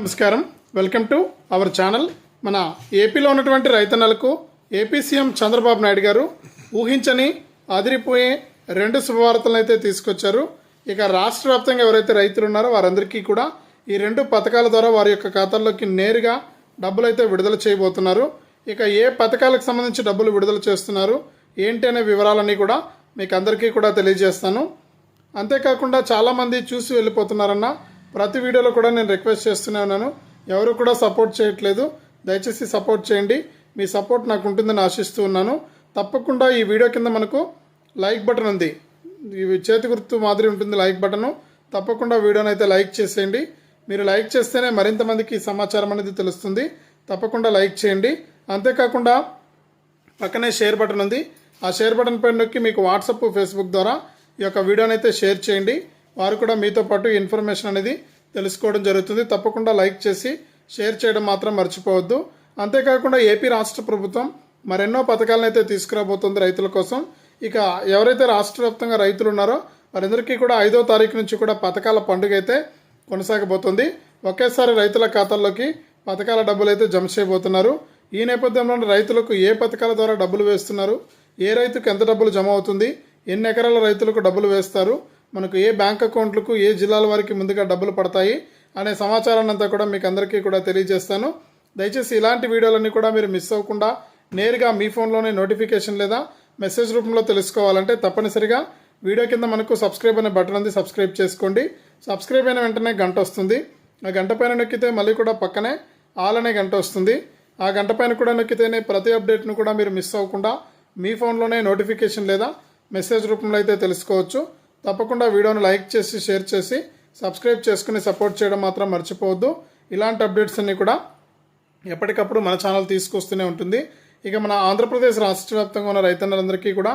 నమస్కారం. Welcome to our channel. మన ఏపీలో ఉన్నటువంటి రైతన్నలకు ఏపీ సీఎం చంద్రబాబు నాయుడు గారు ఊహించని అదిరిపోయే రెండు శుభవార్తలను అయితే తీసుకొచ్చారు. ఇక రాష్ట్ర వ్యాప్తంగా ఎవరైతే రైతులు ఉన్నారో వారందరికీ కూడా ఈ రెండు పథకాల ద్వారా వారి యొక్క ఖాతాల్లోకి నేరుగా డబ్బులు అయితే విడుదల చేయబోతున్నారు. ఇక ఏ పథకాలకు సంబంధించి డబ్బులు విడుదల చేస్తున్నారు? ఏంటి అనే వివరాలన్నీ కూడా మీకు అందరికీ కూడా తెలియజేస్తాను. అంతేకాకుండా చాలామంది చూసి వెళ్ళిపోతున్నారన్న ప్రతి వీడియోలో కూడా నేను రిక్వెస్ట్ చేస్తూనే ఉన్నాను. ఎవరు కూడా సపోర్ట్ చేయట్లేదు. దయచేసి సపోర్ట్ చేయండి. మీ సపోర్ట్ నాకు ఉంటుందని ఆశిస్తూ ఉన్నాను. తప్పకుండా ఈ వీడియో కింద మనకు లైక్ బటన్ ఉంది. ఇవి చేతి గుర్తు మాదిరి ఉంటుంది లైక్ బటన్ తప్పకుండా వీడియోని అయితే లైక్ చేసేయండి. మీరు లైక్ చేస్తేనే మరింత మందికి సమాచారం అనేది తెలుస్తుంది. తప్పకుండా లైక్ చేయండి. అంతేకాకుండా పక్కనే షేర్ బటన్ ఉంది. ఆ షేర్ బటన్ పైన నొక్కి మీకు వాట్సప్ ఫేస్బుక్ ద్వారా ఈ యొక్క వీడియోని అయితే షేర్ చేయండి. వారు కూడా మీతో పాటు ఇన్ఫర్మేషన్ అనేది తెలుసుకోవడం జరుగుతుంది. తప్పకుండా లైక్ చేసి షేర్ చేయడం మాత్రం మర్చిపోవద్దు. అంతేకాకుండా ఏపీ రాష్ట్ర ప్రభుత్వం మరెన్నో పథకాలను అయితే తీసుకురాబోతుంది రైతుల కోసం. ఇక ఎవరైతే రాష్ట్ర వ్యాప్తంగా రైతులు ఉన్నారో వారందరికీ కూడా ఐదో తారీఖు నుంచి కూడా పథకాల పండుగ అయితే కొనసాగబోతుంది. ఒకేసారి రైతుల ఖాతాల్లోకి పథకాల డబ్బులు అయితే జమ చేయబోతున్నారు. ఈ నేపథ్యంలో రైతులకు ఏ పథకాల ద్వారా డబ్బులు వేస్తున్నారు? ఏ రైతుకు ఎంత డబ్బులు జమ అవుతుంది? ఎన్ని ఎకరాల రైతులకు డబ్బులు వేస్తారు? మనకు ఏ బ్యాంక్ అకౌంట్లకు ఏ జిల్లాల వారికి ముందుగా డబ్బులు పడతాయి అనే సమాచారాన్ని అంతా కూడా మీకు అందరికీ కూడా తెలియజేస్తాను. దయచేసి ఇలాంటి వీడియోలన్నీ కూడా మీరు మిస్ అవ్వకుండా నేరుగా మీ ఫోన్లోనే నోటిఫికేషన్ లేదా మెసేజ్ రూపంలో తెలుసుకోవాలంటే తప్పనిసరిగా వీడియో కింద మనకు సబ్స్క్రైబ్ అనే బటన్ ఉంది సబ్స్క్రైబ్ చేసుకోండి. సబ్స్క్రైబ్ అయిన వెంటనే గంట వస్తుంది. ఆ గంట పైన నొక్కితే మళ్ళీ కూడా పక్కనే ఆల్ అనే గంట వస్తుంది. ఆ గంట పైన కూడా నొక్కితేనే ప్రతి అప్డేట్ను కూడా మీరు మిస్ అవ్వకుండా మీ ఫోన్లోనే నోటిఫికేషన్ లేదా మెసేజ్ రూపంలో అయితే తెలుసుకోవచ్చు. తప్పకుండా వీడియోను లైక్ చేసి షేర్ చేసి సబ్స్క్రైబ్ చేసుకుని సపోర్ట్ చేయడం మాత్రం మర్చిపోవద్దు. ఇలాంటి అప్డేట్స్ అన్నీ కూడా ఎప్పటికప్పుడు మన ఛానల్ తీసుకొస్తూనే ఉంటుంది. ఇక మన ఆంధ్రప్రదేశ్ రాష్ట్ర వ్యాప్తంగా ఉన్న రైతన్నలందరికీ కూడా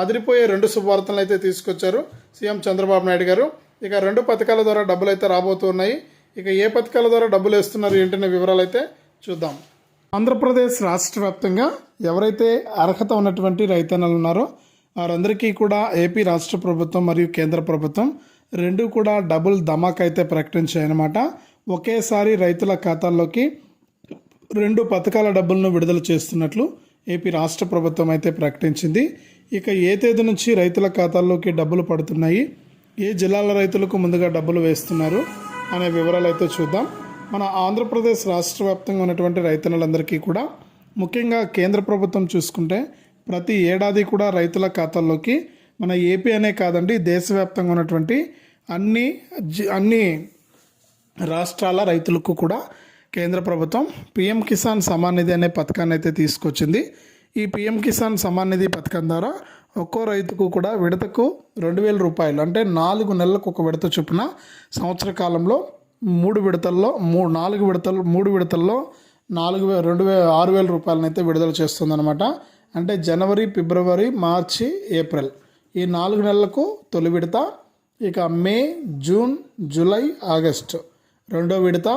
అదిరిపోయే రెండు శుభవార్తలను అయితే తీసుకొచ్చారు సీఎం చంద్రబాబు నాయుడు గారు. ఇక రెండు పథకాల ద్వారా డబ్బులు అయితే రాబోతున్నాయి ఇక ఏ పథకాల ద్వారా డబ్బులు వేస్తున్నారు ఏంటనే వివరాలు అయితే చూద్దాం. ఆంధ్రప్రదేశ్ రాష్ట్ర వ్యాప్తంగా ఎవరైతే అర్హత ఉన్నటువంటి రైతన్నలు ఉన్నారో వారందరికీ కూడా ఏపీ రాష్ట్ర ప్రభుత్వం మరియు కేంద్ర ప్రభుత్వం రెండు కూడా డబుల్ ధమాక్ అయితే ప్రకటించాయన్నమాట. ఒకేసారి రైతుల ఖాతాల్లోకి రెండు పథకాల డబ్బులను విడుదల చేస్తున్నట్లు ఏపీ రాష్ట్ర ప్రభుత్వం అయితే ప్రకటించింది. ఇక ఏ తేదీ నుంచి రైతుల ఖాతాల్లోకి డబ్బులు పడుతున్నాయి? ఏ జిల్లాల రైతులకు ముందుగా డబ్బులు వేస్తున్నారు? అనే వివరాలు అయితే చూద్దాం. మన ఆంధ్రప్రదేశ్ రాష్ట్ర వ్యాప్తంగా ఉన్నటువంటి రైతులందరికీ కూడా ముఖ్యంగా కేంద్ర ప్రభుత్వం చూసుకుంటే ప్రతి ఏడాది కూడా రైతుల ఖాతాల్లోకి మన ఏపీ అనే కాదండి దేశవ్యాప్తంగా ఉన్నటువంటి అన్ని జి- అన్ని రాష్ట్రాల రైతులకు కూడా కేంద్ర ప్రభుత్వం పిఎం కిసాన్ సమాన్ నిధి అనే పథకాన్ని అయితే తీసుకొచ్చింది. ఈ పిఎం కిసాన్ సమాన్ నిధి పథకం ద్వారా ఒక్కో రైతుకు కూడా విడతకు రెండు వేల రూపాయలు అంటే నాలుగు నెలలకు ఒక విడత చొప్పున సంవత్సర కాలంలో మూడు విడతల్లో మూడు నాలుగు విడతలు మూడు విడతల్లో నాలుగు వేల రెండు వే ఆరు వేల రూపాయలనైతే విడుదల చేస్తుందన్నమాట. అంటే జనవరి ఫిబ్రవరి మార్చి ఏప్రిల్. ఈ నాలుగు నెలలకు తొలి విడత ఇక మే జూన్ జూలై ఆగస్టు. రెండో విడత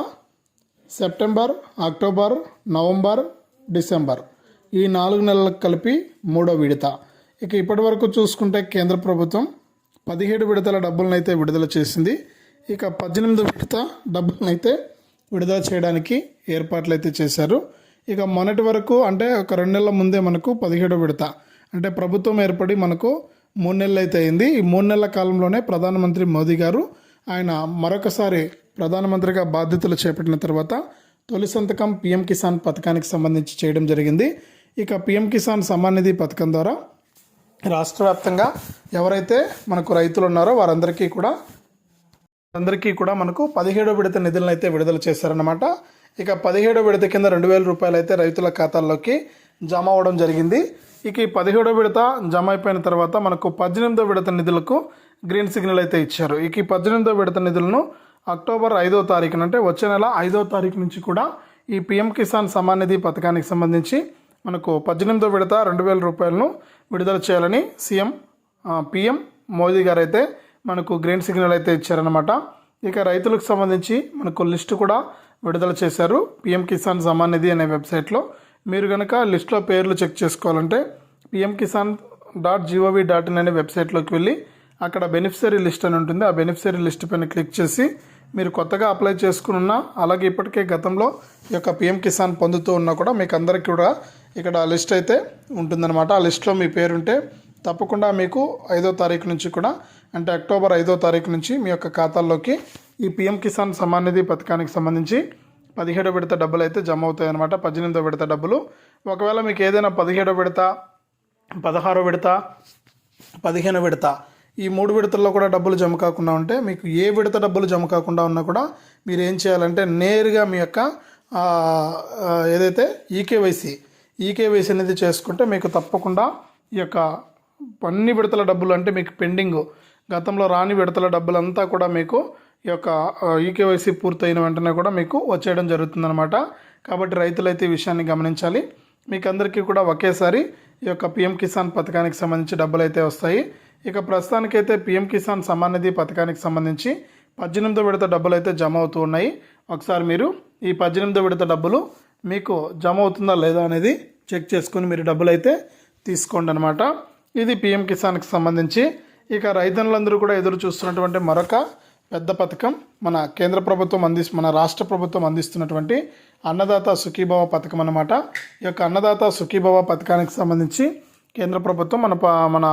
సెప్టెంబర్ అక్టోబర్ నవంబర్ డిసెంబర్. ఈ నాలుగు నెలలకు కలిపి మూడో విడత. ఇక ఇప్పటి వరకు చూసుకుంటే కేంద్ర ప్రభుత్వం పదిహేడు విడతల డబ్బులనైతే విడుదల చేసింది. ఇక పద్దెనిమిది విడత డబ్బులనైతే విడుదల చేయడానికి ఏర్పాట్లు అయితే చేశారు. ఇక మొన్నటి వరకు అంటే ఒక రెండు నెలల ముందే మనకు పదిహేడో విడత. అంటే ప్రభుత్వం ఏర్పడి మనకు మూడు నెలలు అయితే అయింది. ఈ మూడు నెలల కాలంలోనే ప్రధానమంత్రి మోదీ గారు ఆయన మరొకసారి ప్రధానమంత్రిగా బాధ్యతలు చేపట్టిన తర్వాత తొలి సంతకం పిఎం కిసాన్ పథకానికి సంబంధించి చేయడం జరిగింది. ఇక పిఎం కిసాన్ సమ్మాన్ నిధి పథకం ద్వారా రాష్ట్ర వ్యాప్తంగా ఎవరైతే మనకు రైతులు ఉన్నారో వారందరికీ కూడా అందరికీ కూడా మనకు పదిహేడో విడత నిధులను అయితే విడుదల చేశారన్నమాట. ఇక పదిహేడో విడత కింద రెండు వేల రూపాయలు అయితే రైతుల ఖాతాల్లోకి జమ అవ్వడం జరిగింది. ఇక ఈ పదిహేడో విడత జమ అయిపోయిన తర్వాత మనకు పద్దెనిమిదో విడత నిధులకు గ్రీన్ సిగ్నల్ అయితే ఇచ్చారు. ఇక ఈ పద్దెనిమిదో విడత నిధులను అక్టోబర్ ఐదో తారీఖున అంటే వచ్చే నెల ఐదో తారీఖు నుంచి కూడా ఈ పిఎం కిసాన్ సమాన్ నిధి పథకానికి సంబంధించి మనకు పద్దెనిమిదో విడత రెండు వేల రూపాయలను విడుదల చేయాలని సీఎం పిఎం మోదీ గారు అయితే మనకు గ్రీన్ సిగ్నల్ అయితే ఇచ్చారనమాట ఇక రైతులకు సంబంధించి మనకు లిస్టు కూడా విడుదల చేశారు. పిఎం కిసాన్ సమాన్ నిధి అనే వెబ్సైట్లో మీరు కనుక లిస్ట్లో పేర్లు చెక్ చేసుకోవాలంటే PM Kisan dot G O V dot in అనే వెబ్సైట్లోకి వెళ్ళి అక్కడ బెనిఫిషరీ లిస్ట్ అని ఉంటుంది. ఆ బెనిఫిషరీ లిస్ట్ పైన క్లిక్ చేసి మీరు కొత్తగా అప్లై చేసుకున్న అలాగే ఇప్పటికే గతంలో ఈ యొక్క పిఎం కిసాన్ పొందుతూ ఉన్నా కూడా మీకు అందరికీ కూడా ఇక్కడ లిస్ట్ అయితే ఉంటుందన్నమాట. ఆ లిస్ట్లో మీ పేరుంటే తప్పకుండా మీకు ఐదో తారీఖు నుంచి కూడా అంటే అక్టోబర్ ఐదో తారీఖు నుంచి మీ యొక్క ఖాతాల్లోకి ఈ పిఎం కిసాన్ సమ్మాన్ నిధి పథకానికి సంబంధించి పదిహేడో విడత డబ్బులు అయితే జమ అవుతాయి అనమాట పద్దెనిమిదో విడత డబ్బులు. ఒకవేళ మీకు ఏదైనా పదిహేడో విడత పదహారో విడత పదిహేను విడత ఈ మూడు విడతల్లో కూడా డబ్బులు జమ కాకుండా ఉంటే మీకు ఏ విడత డబ్బులు జమ కాకుండా ఉన్నా కూడా మీరు ఏం చేయాలంటే నేరుగా మీ యొక్క ఏదైతే ఈకేవైసీ ఈకేవైసీ అనేది చేసుకుంటే మీకు తప్పకుండా ఈ యొక్క అన్ని విడతల డబ్బులు అంటే మీకు పెండింగ్ గతంలో రాని విడతల డబ్బులంతా కూడా మీకు ఈ యొక్క ఈకేవైసీ పూర్తయిన వెంటనే కూడా మీకు వచ్చేయడం జరుగుతుందన్నమాట. కాబట్టి రైతులైతే ఈ విషయాన్ని గమనించాలి. మీకు అందరికీ కూడా ఒకేసారి ఈ యొక్క పిఎం కిసాన్ పథకానికి సంబంధించి డబ్బులు అయితే వస్తాయి. ఇక ప్రస్తుతానికైతే పిఎం కిసాన్ సమ్మాన్ నిధి పథకానికి సంబంధించి పద్దెనిమిదో విడత డబ్బులు అయితే జమ అవుతూ ఉన్నాయి. ఒకసారి మీరు ఈ పద్దెనిమిదో విడత డబ్బులు మీకు జమ అవుతుందా లేదా అనేది చెక్ చేసుకుని మీరు డబ్బులు అయితే తీసుకోండి అనమాట ఇది పిఎం కిసాన్కి సంబంధించి. ఇక రైతన్నులందరూ కూడా ఎదురు చూస్తున్నటువంటి మరొక పెద్ద పథకం మన కేంద్ర ప్రభుత్వం అంది మన రాష్ట్ర ప్రభుత్వం అందిస్తున్నటువంటి అన్నదాత సుఖీభవ పథకం అన్నమాట. ఈ యొక్క అన్నదాత సుఖీభవ పథకానికి సంబంధించి కేంద్ర ప్రభుత్వం మన మన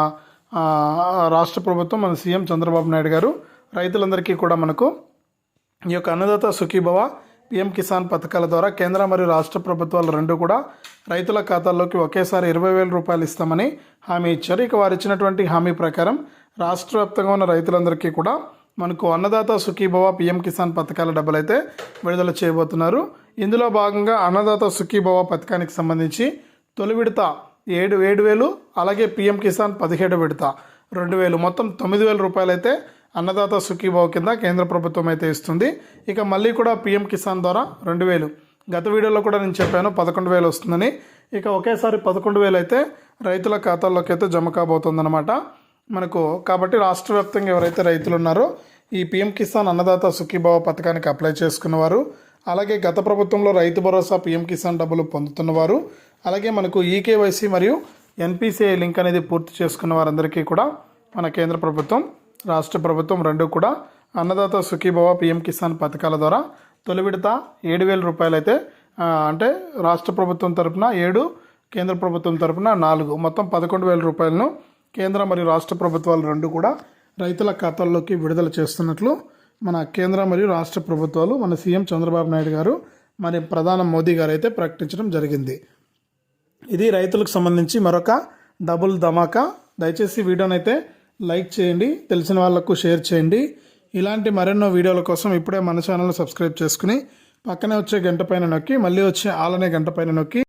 రాష్ట్ర ప్రభుత్వం మన సీఎం చంద్రబాబు నాయుడు గారు రైతులందరికీ కూడా మనకు ఈ యొక్క అన్నదాత సుఖీభవ పిఎం కిసాన్ పథకాల ద్వారా కేంద్ర మరియు రాష్ట్ర ప్రభుత్వాలు రెండు కూడా రైతుల ఖాతాల్లోకి ఒకేసారి ఇరవై వేల రూపాయలు ఇస్తామని హామీ ఇచ్చారు. ఇక వారు ఇచ్చినటువంటి హామీ ప్రకారం రాష్ట్ర వ్యాప్తంగా ఉన్న రైతులందరికీ కూడా మనకు అన్నదాత సుఖీభవ పిఎం కిసాన్ పథకాల డబ్బులు అయితే విడుదల చేయబోతున్నారు. ఇందులో భాగంగా అన్నదాత సుఖీభవ పథకానికి సంబంధించి తొలి విడత ఏడు ఏడు వేలు అలాగే పిఎం కిసాన్ పదిహేడు విడత రెండు వేలు. మొత్తం తొమ్మిది వేల రూపాయలు అయితే అన్నదాత సుఖీభావ కింద కేంద్ర ప్రభుత్వం అయితే ఇస్తుంది. ఇక మళ్ళీ కూడా పిఎం కిసాన్ ద్వారా రెండు వేలు. గత వీడియోలో కూడా నేను చెప్పాను పదకొండు వేలు వస్తుందని. ఇక ఒకేసారి పదకొండు వేలు అయితే రైతుల ఖాతాల్లోకి అయితే జమ కాబోతుందన్నమాట. మనకు కాబట్టి రాష్ట్ర వ్యాప్తంగా ఎవరైతే రైతులు ఉన్నారో ఈ పిఎం కిసాన్ అన్నదాత సుఖీభావ పథకానికి అప్లై చేసుకున్నవారు అలాగే గత ప్రభుత్వంలో రైతు భరోసా పిఎం కిసాన్ డబ్బులు పొందుతున్నవారు అలాగే మనకు ఈకేవైసీ మరియు ఎన్పిసిఐ లింక్ అనేది పూర్తి చేసుకున్న వారందరికీ కూడా మన కేంద్ర ప్రభుత్వం రాష్ట్ర ప్రభుత్వం రెండు కూడా అన్నదాత సుఖీభవ పిఎం కిసాన్ పథకాల ద్వారా తొలి విడత ఏడు వేల రూపాయలు అయితే అంటే రాష్ట్ర ప్రభుత్వం తరపున ఏడు కేంద్ర ప్రభుత్వం తరపున నాలుగు మొత్తం పదకొండు వేల రూపాయలను కేంద్ర మరియు రాష్ట్ర ప్రభుత్వాలు రెండు కూడా రైతుల ఖాతాల్లోకి విడుదల చేస్తున్నట్లు మన కేంద్ర మరియు రాష్ట్ర ప్రభుత్వాలు మన సీఎం చంద్రబాబు నాయుడు గారు మరి ప్రధాని మోదీ గారు అయితే ప్రకటించడం జరిగింది. ఇది రైతులకు సంబంధించి మరొక డబుల్ ధమాకా. దయచేసి వీడియోనైతే అయితే లైక్ చేయండి తెలిసిన వాళ్ళకు షేర్ చేయండి. ఇలాంటి మరెన్నో వీడియోల కోసం ఇప్పుడే మన ఛానల్ సబ్స్క్రైబ్ చేసుకుని పక్కనే వచ్చే గంట పైన నొక్కి మళ్ళీ వచ్చే ఆలనే గంట పైన నొక్కి